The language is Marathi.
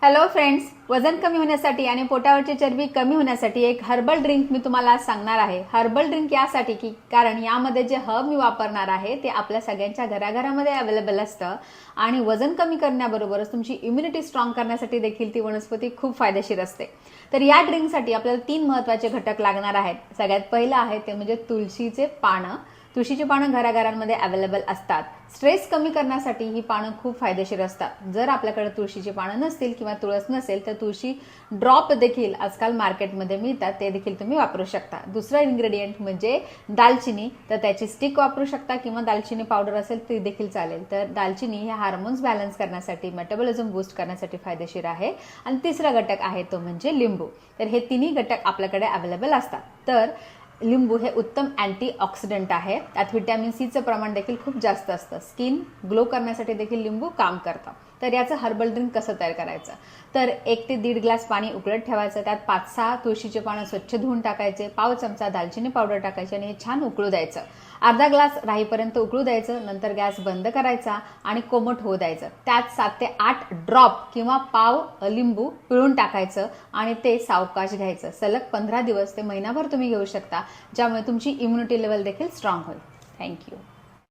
hello friends वजन कमी होण्यासाठी आणि पोटावरची चरबी कमी होण्यासाठी एक हर्बल ड्रिंक मी तुम्हाला सांगणार आहे. हर्बल ड्रिंक यासाठी की कारण यामध्ये जे हब मी वापरणार आहे ते आपल्या सगळ्यांच्या घराघरामध्ये अवेलेबल असतं. आणि वजन कमी करण्याबरोबरच तुमची इम्युनिटी स्ट्रॉंग करण्यासाठी देखील ती वनस्पती खूप फायदेशीर असते. तर या ड्रिंकसाठी आपल्याला तीन महत्त्वाचे घटक लागणार आहेत. सगळ्यात पहिलं आहे ते म्हणजे तुळशीचे पानं. तुळशीची पानं घराघरांमध्ये अवेलेबल असतात. स्ट्रेस कमी करण्यासाठी ही पानं खूप फायदेशीर असतात. जर आपल्याकडे तुळशीची पानं नसतील किंवा तुळस नसेल तर तुळशी ड्रॉप देखील आजकाल मार्केटमध्ये मिळतात ते देखील तुम्ही वापरू शकता. दुसरं इन्ग्रेडियंट म्हणजे दालचिनी तर त्याची स्टिक वापरू शकता किंवा दालचिनी पावडर असेल ती देखील चालेल. तर दालचिनी हे हार्मोन्स बॅलन्स करण्यासाठी मेटाबॉलिझम बूस्ट करण्यासाठी फायदेशीर आहे. आणि तिसरा घटक आहे तो म्हणजे लिंबू. तर हे तिन्ही घटक आपल्याकडे अवेलेबल असतात. तर लिंबू हे उत्तम अँटीऑक्सिडंट आहे. त्यात व्हिटॅमिन सीचं प्रमाण देखील खूप जास्त असतं. स्किन ग्लो करण्यासाठी देखील लिंबू काम करतं. तर याचं हर्बल ड्रिंक कसं तयार करायचं? तर एक ते दीड ग्लास पाणी उकळत ठेवायचं. त्यात पाच सहा तुळशीचे पानं स्वच्छ धुवून टाकायचे. पाव चमचा दालचिनी पावडर टाकायची आणि हे छान उकळू द्यायचं. अर्धा ग्लास राहीपर्यंत उकळू द्यायचं. नंतर गॅस बंद करायचा आणि कोमट होऊ द्यायचं. त्यात सात ते आठ ड्रॉप किंवा पाव लिंबू पिळून टाकायचं आणि ते सावकाश घ्यायचं. सलग पंधरा दिवस ते महिनाभर तुम्ही घेऊ शकता. ज्यामुळे तुमची इम्युनिटी लेवल देखील स्ट्रॉंग होईल. Thank you